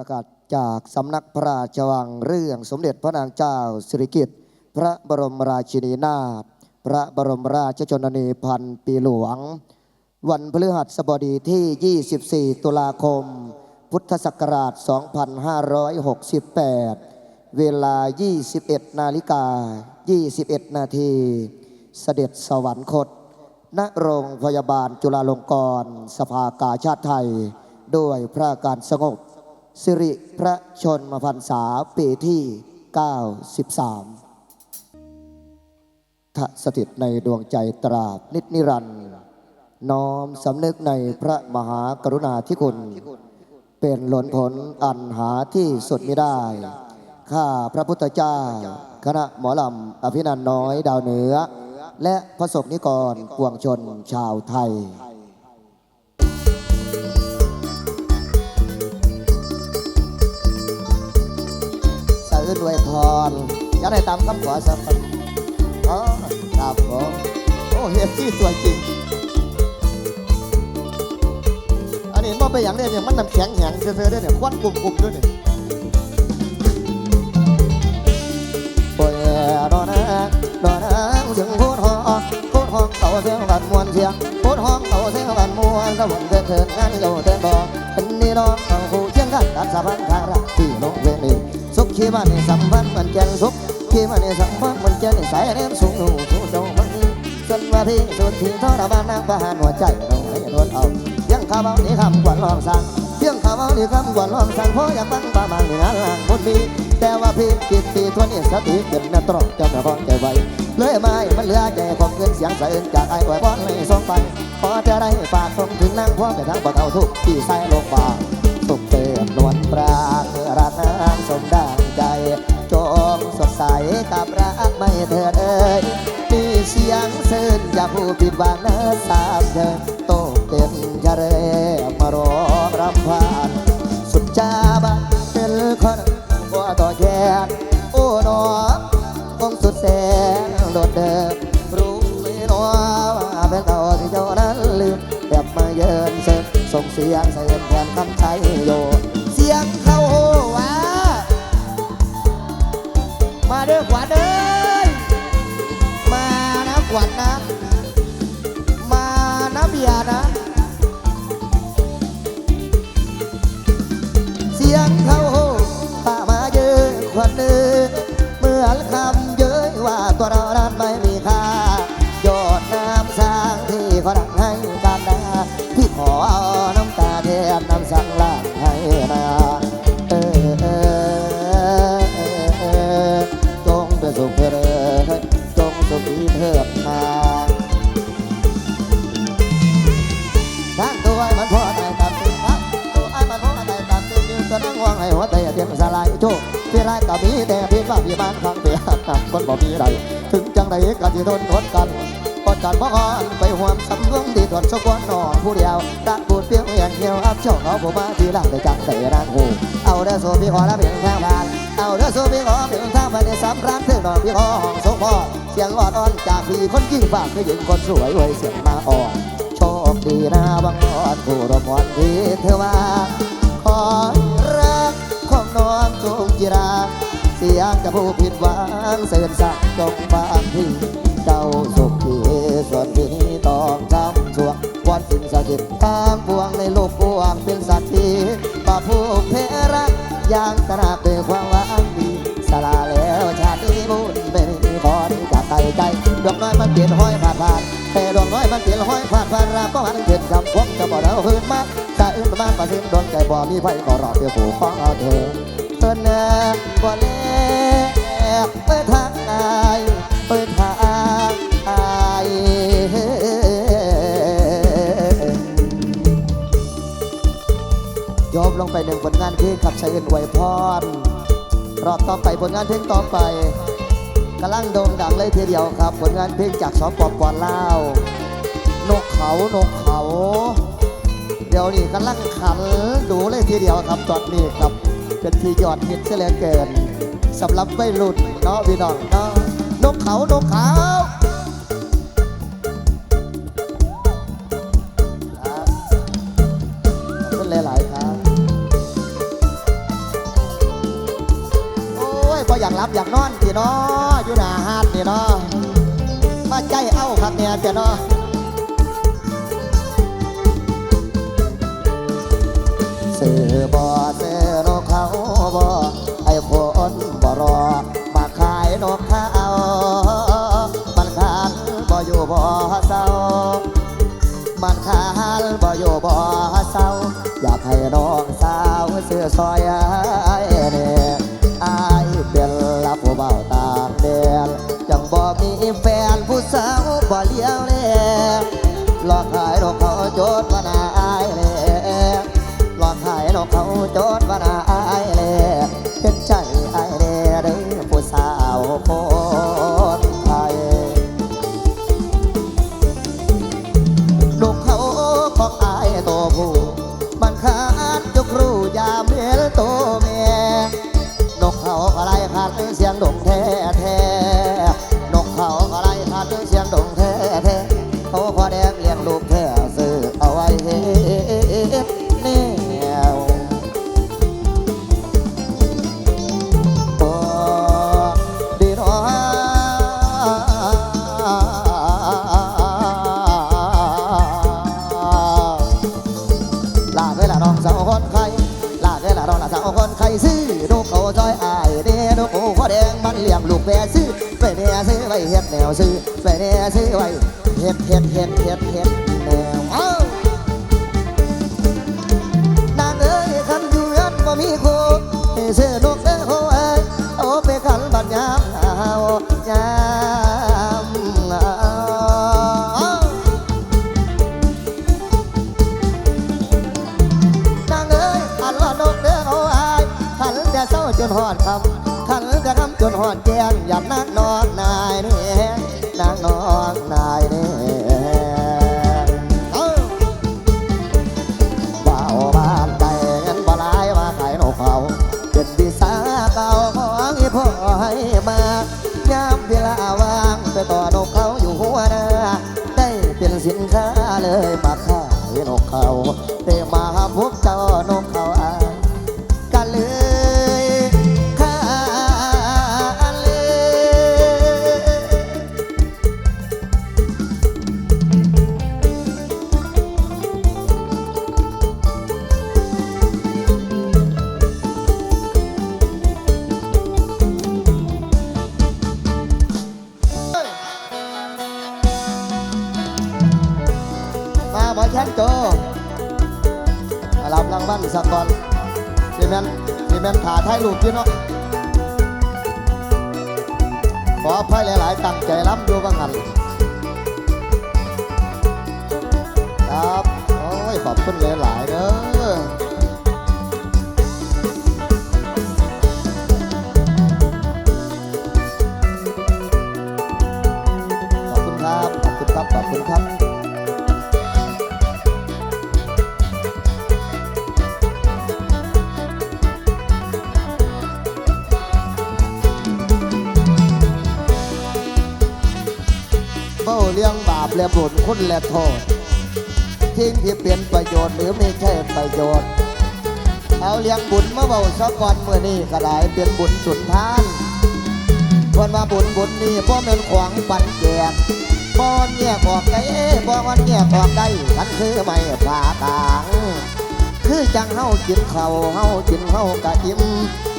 ประกาศจากสำนักพระราชวังเรื่องสมเด็จพระนางเจ้าสิริกิติ์พระบรมราชินีนาถพระบรมราชชนนีพันปีหลวง วันพฤหัสบดีที่ 24 ตุลาคม พุทธศักราช 2568 เวลา 21 นาฬิกา 21 นาที เสด็จสวรรคต ณ โรงพยาบาลจุฬาลงกรณ์ สภากาชาติไทย ด้วยพระการสงบ สิริพระชนมพรรษาปีที่ 93ทสถิตในดวงใจตราบนิจนิรันดร์น้อมสำนึกในพระมหากรุณาธิคุณ เป็นหลนผลอันหาที่สุดไม่ได้ ข้าพระพุทธเจ้า คณะหมอลำอภินันท์น้อยดาวเหนือ และพระสงฆ์นิกรกวงชนชาวไทย รอยังได้ตามคำขอสักคนอ๋อครับผมโอ้เฮียที่ตัวจริง อันนี้มันเป็นอย่างเนี้ยเนี่ยมันน้ำแข็งแข็งเธอๆเด้อเนี่ยควันกลุ่มๆด้วยเนี่ยโอ้ยดอนนะดอนนะเสียงโคตรห้องโคตรห้องเต่าเสียงกันมวนเสียงโคตรห้องเต่าเสียงกันมวนสวรรค์เกิดเถิดงานโยเต้นบอกเป็นนี่น้องต้องคู่เชียงกันตัดสะพาน มันในสัมพันธ์มันแกงสุขขีมันในสัมพันธ์มันแกงสายเรียนสูงหนูสูงโจมันจนมาพี่สุดที่ทรมานนางประหารหัวใจเราให้โดนเอายังข้าวเอานี่คำกวนลองสั่งเพียงข้าวเอานี่คำกวนลองสั่งเพราะอยากบังบาบางในงานล่างคนดีแต่ว่าพี่กินตีทวนนี่สติเกินน่ะตรอกจำน่ะพอใจไว้เลยไม่มันเหลือใจของเงินเสียงสะอื้นจากไอ้ไว้บอนไม่สองไปพอจะได้ฝากส่งถึงนางพ่อไปทางบ่เท่าทุกที่ใส่ลงบา เธอเอ่ยมีเสียงเซินอย่าผู้ผิดหวังนะสามเดิน เสียงเขาโหป่ามาเยอะขวัญเอ้อเหมือนคำ กนำคนบ่มีไรถึงจังใดก็จะทนทนกันอดกันบ่อ่อนไปห่วงสำรวงดีตรวจสกวนนอผู้เดียวตะกูดเปี้ยวอย่างเดียวอับเจ้าเขาผมมาทีหลังได้จังใส่ร่างหูเอาเด้อสู้พี่ขอแล้วเพียงทางบ้านเอาเด้อสู้พี่ขอเพียงทางไปในสามร้านเพื่อนนอนพี่ขอห้องสงพ่อเสียงอ่อนอ่อนจากพี่คนยิ่งฝากคือหญิงคนสวยไว้เสียงมาอ่อนโชคดีนะบังอ่อนผู้รบวันที่เธอว่าคอยรักของน้องจงจิรา สียงกับผู้ผิดหวังเสื่อสักจงบางที่เจ้าสุขที่ส่วนที่นี้ต้องจำช่วงวันสิ่งศักดิ์สิทธิ์ทางปวงในโลกกว้างเป็นสัตว์ที่ป่าผู้เพรักอย่างตระหนักด้วยความหวังดีสลาแล้วชาตินี้บุญไม่มีขอที่จากใจใจดวงน้อยมันเปลี่ยนห้อยผ่านผ่านแต่ดวงน้อยมันเปลี่ยนห้อยผ่านผ่านราก็หันเห็นคำพบจะบอกเราคืนมาถ้าอื่นประมาณประสิทธิ์ดวงใจบ่มีไฟก็รอเดียวผู้ฟ้องเอาเธอเพิ่นน่ะบ่แล กไปทางอายไปทางอายจบลงไปหนึ่งผลงานเพลงขับใช้เอินอวพรรอบต่อไปผลงานเพลงต่อไปกำลังโด่งดังเลยทีเดียวครับ ผลงานเพลงจากสปปลาวนกเขานกเขา เดี๋ยวนี้กำลังขันดูเลยทีเดียวครับตอนนี้ครับเป็นที่ยอดฮิตเสียเหลือเกิน สำหรับวัยรุ่นเนาะพี่น้องเนาะนกเขานกเขาขอบคุณหลายๆครับก็อยากรับอยากนอนพี่น้ออยู่หน้าหาดนี่นาะมาใจเอ้าครับเนี่ยเจ้าเสือบ่ซื้อนกเขาบ่อ รอมาขายนกเขามันขันบ่อยู่บ่เศร้ามันขานบ่อยู่บ่เศร้า อยากให้น้องสาวเสื้อซอยไอ้เนี่ยไอายเป็นลับผู้เบาตาแดนยังบ่มีแฟนผู้สาวบ่เลี้ยวแลหลอกขายนกเขาโจดว่านาอายแลหลอกขายนกเขาโจดว่านา ดเสียงดงแท้แท้ วซื้อไปแน่ซื้อไว้เฮ็ดเฮ็ดเฮ็ดเฮ็ดเฮ็ด เลยมาขายนกเขาได้ม ขออภัยหลาย ๆ ตั้งใจรับอยู่บ้างันครับโอ้ยขอบคุณหลาย ๆ เด้อขอบคุณครับ ขอบคุณครับ ขอบคุณครับ เบ้าเลี้ยงบาปและบุญคุณและโทษทิ้งที่เป็นประโยชน์หรือไม่ใช่ประโยชน์ เอาเลี้ยงบุญมาเบาสักก่อนเมื่อนี้ก็ได้เป็นบุญสุนทานคนมาบุญบุญนี่พ่อเป็นขวางปันแจกบอนแยกออกได้บอนแยกออกได้ฉันคือไม่ผ่าต่างคือจังเฮากินเข้าเฮากินเฮากะอิ่ม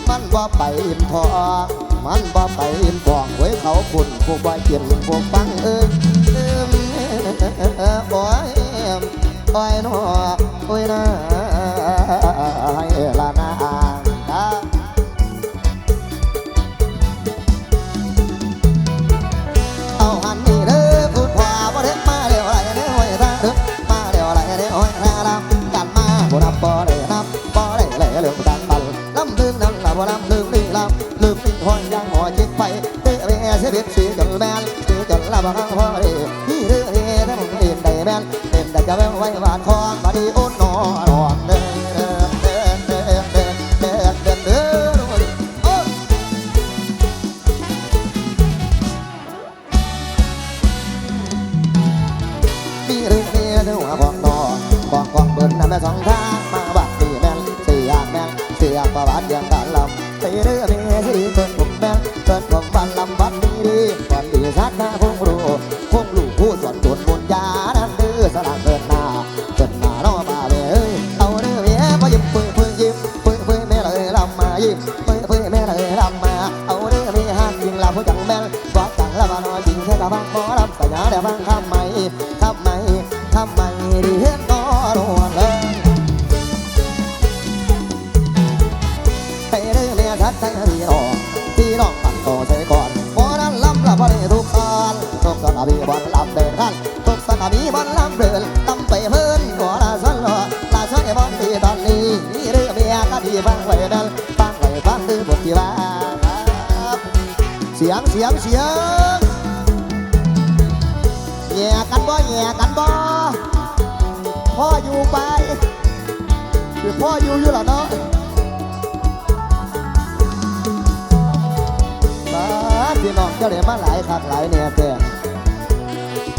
มันบ่ไปอิ่มท้องมันบ่ไปอิ่มท้องไว้เขาบุญผู้บ่กินผู้ฟังเอ้ยเอิ่ม โอ้ยโอ้ยน้อโอ้ยนาให้ละนา ที่เบิ้นบุกแม่เกิดของบ้านลำบันดีดีวันดีชัดหน้าคง ยก็ดีฟังไว้เดินฟังไว้ฟังดื้อบทที่ว่าครับเสียงเสียงเสียงแย่กันบ่แย่กันบ่พ่ออยู่ไปคือพ่ออยู่อยู่แล้วเนาะมาพี่น้องเจ้าเดี๋ยมาหลายคักหลายเนี่ยแต่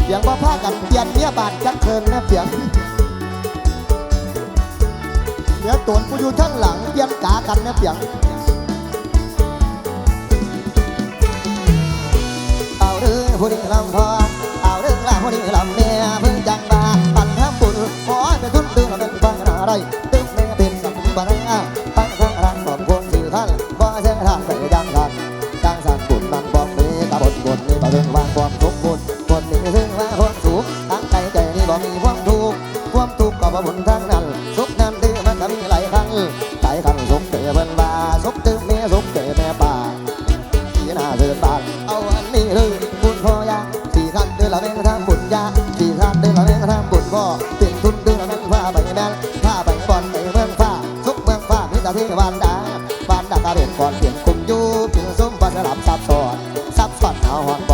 เพียงว่พากันเปลี่ยนเมียบาดจักเคิงนะเพียง ดี๋ยวตนกูอยู่ทั้งหลังเพียนกากันเนะเพียงเอาเรื่องผู้นี้ลำพอเอาเรื่องลาวผู้นี้ลำเน หลับซับซ้อนซับซ้อนเอาหอน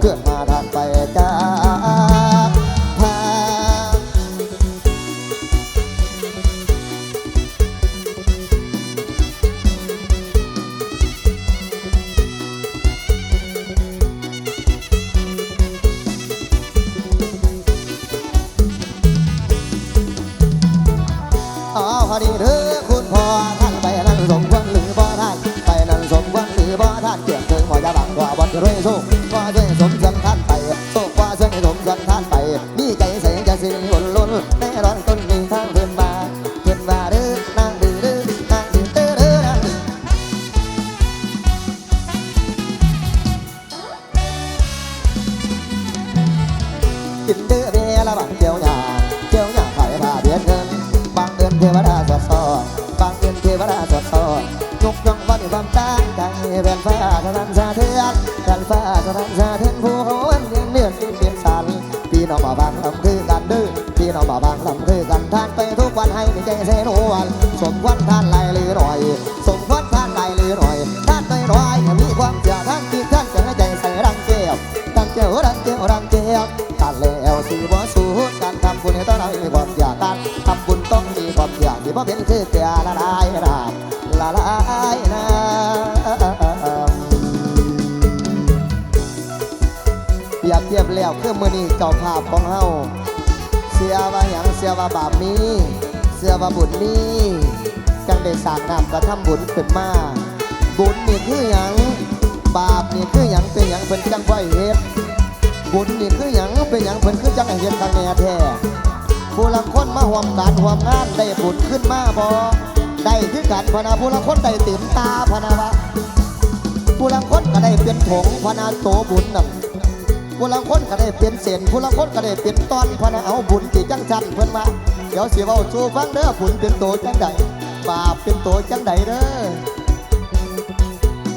เคลื่อนมาทางไป กินเด้อเบี้ยละบังเจียวหยาเจียวหยาขายผ้าเบียนเงินบางเดือนเทวดาสอดซ้อนบางเดือนเทวดาสอดซ้อนยกย่องวันความตั้งใจแผ่นฟ้าสะท้านสะเทือนแผ่นฟ้าสะท้านสะเทือนผู้เขาวันเดือนเดือนเปลี่ยนสันพี่น้องมาบางลำคือกันดื้อพี่น้องมาบางลำคือกันท่านไปทุกวันให้มีใจเสนวนสมวันท่านไหลหรือหน่อย สมวันท่านไหลหรือหน่อยท่านน้อยน้อยมีความเชื่อท่านที่ท่านจะให้ใจใส่รังเกียบรังเกียวรังเกียวรัง ต้องมีความเชื่อกันทำบุญต้องมีความเชื่อที่บ่เป็นคือเกลือละลายน้ำละลายน้ำเปรียบเทียบแล้วเครื่องมือนี้เจ้าภาพของเฮาเสียว่าหยังเสียว่าบาปมีเสียว่าบุญมีจังได้สร้างน้ำกระทำบุญขึ้นมาบุญนี่คือหยังบาปนี่คือหยังเป็นหยังเป็นจังไว้เฮ็ดบุญนี่คือหยังเป็นหยังเพิ่นคือจังให้เฮ็ดทางแหน่แท้ ผู้ลังคนมาห่วมการห่วมงานได้บุญขึ้นมาบ่ได้คือกันพนาผู้ลังคนได้เต็มตาพนาวะผู้ลังคนก็ได้เป็นถงพนาโตบุญน่ะผู้ลังคนก็ได้เป็นเศษผู้ลังคนก็ได้เป็นตอนพนาเอาบุญที่จังจันเพิ่อนมาเดี๋ยวเสิเว้าสู่ฟังเด้อบุญเป็นโตจังใดบาปเป็นโตจังใดเด้อ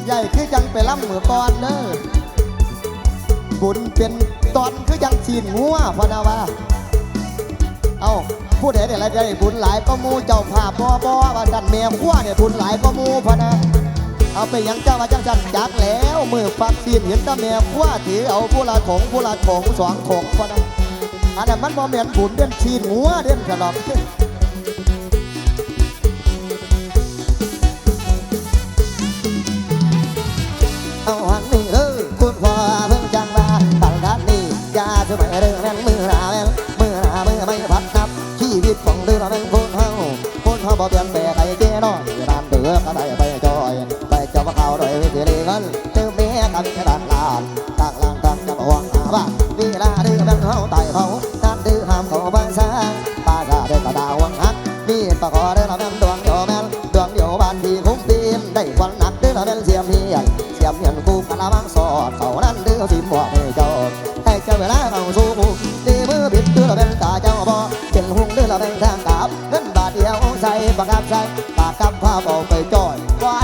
ใหญ่คือจังไปล้ำเหมือก่อนเด้อบุญเป็นตอนคือยังชีนงัวพนาวา เอ้าผู้ใดเนี่ยอะไรได้บุญหลายก็มูเจ้าภาพบ่บ่ว่าจันเมียขั้วเนี่ยบุญหลายก็มูพะนะเอาไปยังเจ้ามาจังจันจักแล้วมือฟักซีนเห็นตาเมียขั้วถือเอาผู้ละถงผู้ละถงสองถงพะนะอันนั้นมันบ่เหมือนบุญเด่นชีนหัวเด่นฉลอกเอา บเงินบาทเดียวใส่ปากกับใส่ปากกับผ้าเบาไปจ่อยว่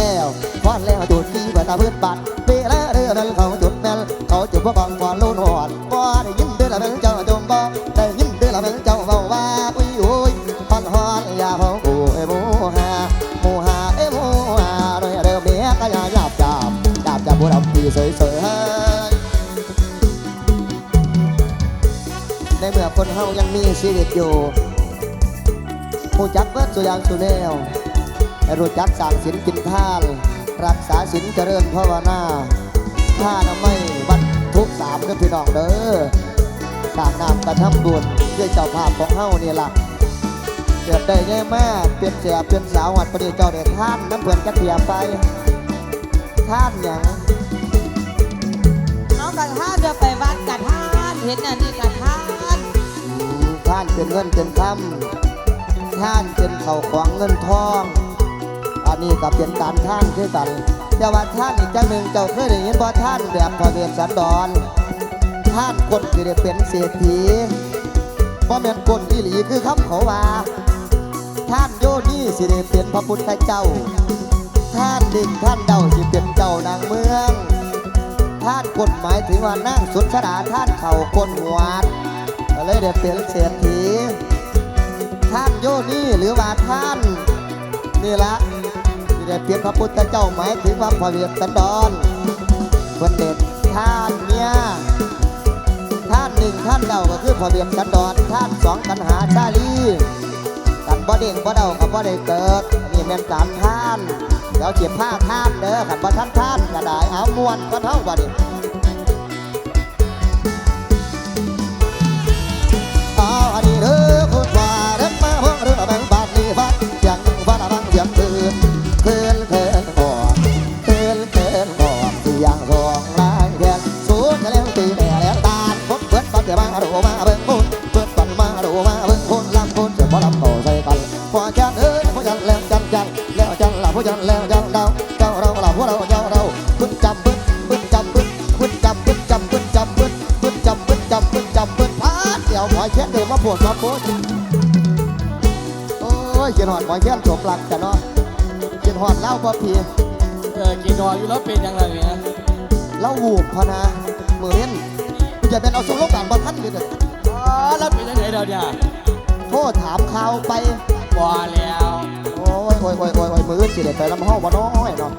แล้วฟ้อนแล้วจุดที่เปิดตาพื้นบัดเวลาเดือนั้นเขาจุดแมลเขาจุดพวกกองก่อนลุ่นหอดบ่ได้ยินเดือละเป็นเจ้าจงบ่ได้ยินเดือละเป็นเจ้าเบาว่าอุ้ยอุ้ยฮอนฮอนอย่าเผากูไอ้หมูหาหมูหาไอ้หมูหาโดยเดิมเมียก็อย่าหยาบจับจับจับผู้ดำปีเสยเสยเฮ้ในเมื่อคนเฮายังมีชีวิตอยู่ผู้จักเบิดสุยางสุแนว รู้จักสร้างศีลกินทานรักษาศีลเจริญภาวนาถ้าน้ำไม่บรรทุกสามเด้อพี่น้องเด้อสร้างน้ำกระทำบุญด้วยเจ้าภาพของเฮานี่ล่ะเกิดได้แง่มากเปลี่ยนแสบเปลี่ยนสาวหัดประเดี๋ยวเจ้าเด็กท่านน้ำเพื่อนกระเทียมไปท่านหยังน้องกันท่านจะไปวัดกันท่านเห็นอันนี้กันท่านอืมท่านเป็นเงินเป็นคำท่านเป็นเข่าของเงินทอง อันนี้ก็เป็นการท่านคือกันแต่ว่าท่านอีกจังหนึ่งเจ้าเคยได้ยินว่าท่านแบบพระเวสสันดรท่านคนที่ได้เป็นเศรษฐีเพราะแม่นคนอีหลีคือคำเขาว่า ท่านโยนี่สิได้เป็นพระพุทธเจ้า ท่านดิ่งท่านเดาสิเป็นเจ้านางเมือง ท่านกฎหมายถึงว่านั่งสุดสดาท่านเข่าคนหัวดก็เลยได้เป็นเศรษฐี ท่านโยนี่หรือว่าท่าน นี่ละ ได้เป็นพระพุทธเจ้าหมายถึงว่าพระเวสสันดรเพิ่นเด็ดท่านเนี่ยท่านหนึ่งท่านเดาก็คือพระเบียมกันดอนท่านสองกันหาชาลีกันบ่เด้งบ่เดากับบ่ได้เกิดนี่แม่นสามท่านแล้วเจ็บผ้าท่านเด้อขันบ่ท่านท่านกระดายเอามวนก็เท่าบ่เด้ บ่พีเออกินนอนอยู่แล้วเป็นยังไงเนี่ยเล่าหูบพะนะมือเล่นอย่าเป็นเอาสมโลกการบ่ทันเลยเด้ออ๋อแล้วเป็นยังไงเดี๋ยวเนี่ยโทษถามข่าวไปบ่แล้วโอ้ยโอ้ยโอ้ยโอ้ยโอ้ยมืออื่นสิเด็ดไปลำห้องบ่น้อยเนาะ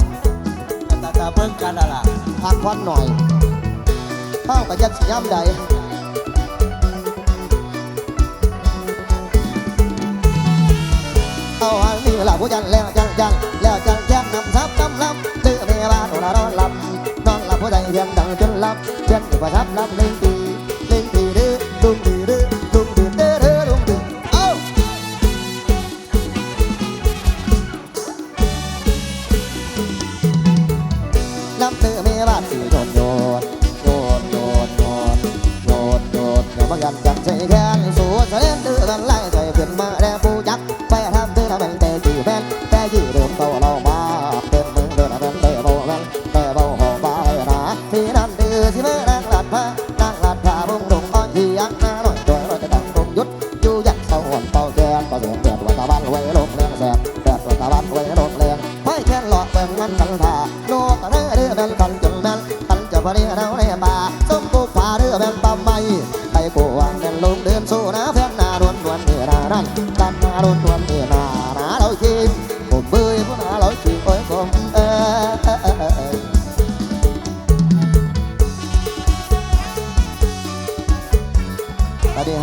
แต่แต่เบิ่งกันอะล่ะพักผ่อนหน่อยเข้ากับยัดสิย่ำใดเอาอันนี้ละผู้จันแล้วจันจันแล้วจัน เติซับตำลับเจอเวลาโดนนอนหลำบนอนหลับหัวใจเพียงดังจนลับเช่นงอยู่ประทับน้ำเล่นตีเล่นตีดื้อดุ้งดื้ดื้อดุ้เดื้อดื้อดื้อดุ้งดื้อเอ้าน้ำเติมเวลาสีโยนโยนโยนโยนโยนโยนโยนยากันกันใจแค่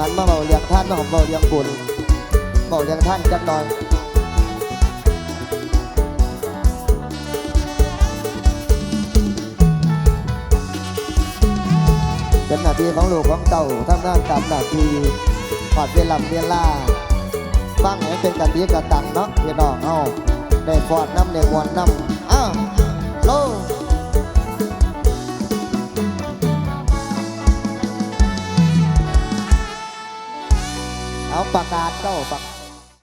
อนมาเบาเลี้ยงท่านมาหอมเบาเลี้ยงบุญเบาเลี้ยงท่านจักหน่อยเป็นหน้าที่ของลูกของเต่าทำงานตามหน้าที่ขอดเวลาเวลาฟังให้เป็นกันดีกันตังเนาะพี่น้องเฮาในฟอดน้ำในมวนน้ำ napaka